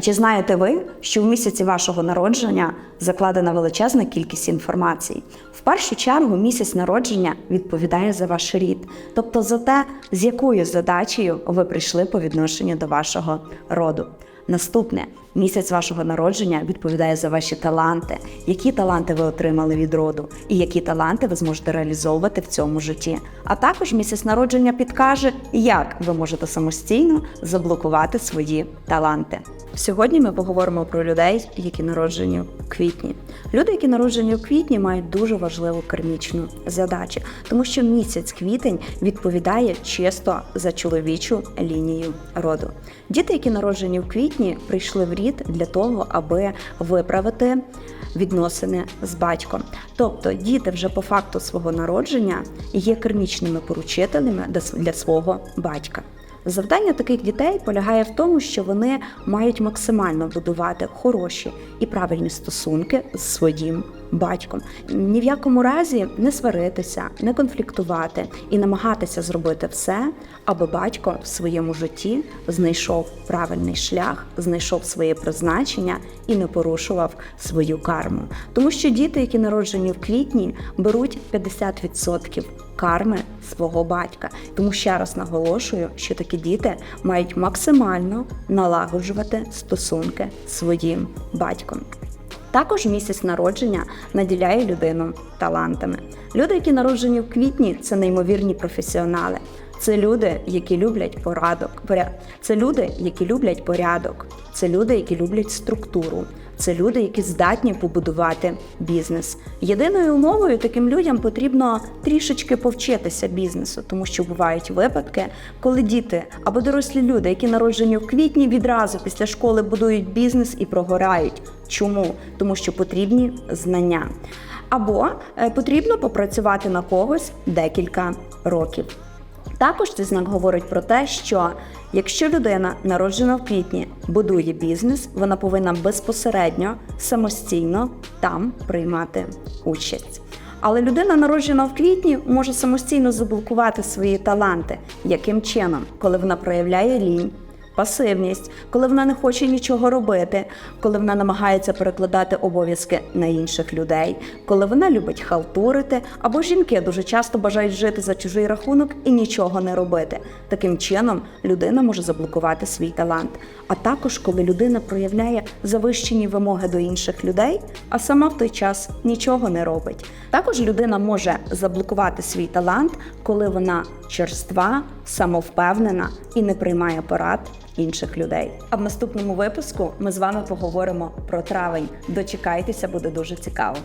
А чи знаєте ви, що в місяці вашого народження закладена величезна кількість інформації? В першу чергу місяць народження відповідає за ваш рід, тобто за те, з якою задачею ви прийшли по відношенню до вашого роду. Наступне місяць вашого народження відповідає за ваші таланти, які таланти ви отримали від роду, і які таланти ви зможете реалізовувати в цьому житті. А також місяць народження підкаже, як ви можете самостійно заблокувати свої таланти. Сьогодні ми поговоримо про людей, які народжені в квітні. Люди, які народжені в квітні, мають дуже важливу кармічну задачу, тому що місяць квітень відповідає чисто за чоловічу лінію роду. Діти, які народжені в квітні, прийшли в рід для того, аби виправити відносини з батьком. Тобто діти вже по факту свого народження є кармічними поручителями для свого батька. Завдання таких дітей полягає в тому, що вони мають максимально будувати хороші і правильні стосунки з своїм батьком. Ні в якому разі не сваритися, не конфліктувати і намагатися зробити все, аби батько в своєму житті знайшов правильний шлях, знайшов своє призначення і не порушував свою карму. Тому що діти, які народжені в квітні, беруть 50% карми свого батька. Тому ще раз наголошую, що такі діти мають максимально налагоджувати стосунки своїм батьком. Також місяць народження наділяє людину талантами. Люди, які народжені в квітні, це неймовірні професіонали. Це люди, які люблять порадок. Це люди, які люблять порядок. Це люди, які люблять структуру. Це люди, які здатні побудувати бізнес. Єдиною умовою таким людям потрібно трішечки повчитися бізнесу, тому що бувають випадки, коли діти або дорослі люди, які народжені в квітні, відразу після школи будують бізнес і прогорають. Чому? Тому що потрібні знання. Або е, потрібно попрацювати на когось декілька років. Також цей знак говорить про те, що якщо людина народжена в квітні будує бізнес, вона повинна безпосередньо самостійно там приймати участь. Але людина, народжена в квітні, може самостійно заблокувати свої таланти. Яким чином, коли вона проявляє лінь? Пасивність, коли вона не хоче нічого робити, коли вона намагається перекладати обов'язки на інших людей, коли вона любить халтурити, або жінки дуже часто бажають жити за чужий рахунок і нічого не робити. Таким чином людина може заблокувати свій талант. А також коли людина проявляє завищені вимоги до інших людей, а сама в той час нічого не робить. Також людина може заблокувати свій талант, коли вона черства, самовпевнена і не приймає порад інших людей. А в наступному випуску ми з вами поговоримо про травень. Дочекайтеся, буде дуже цікаво.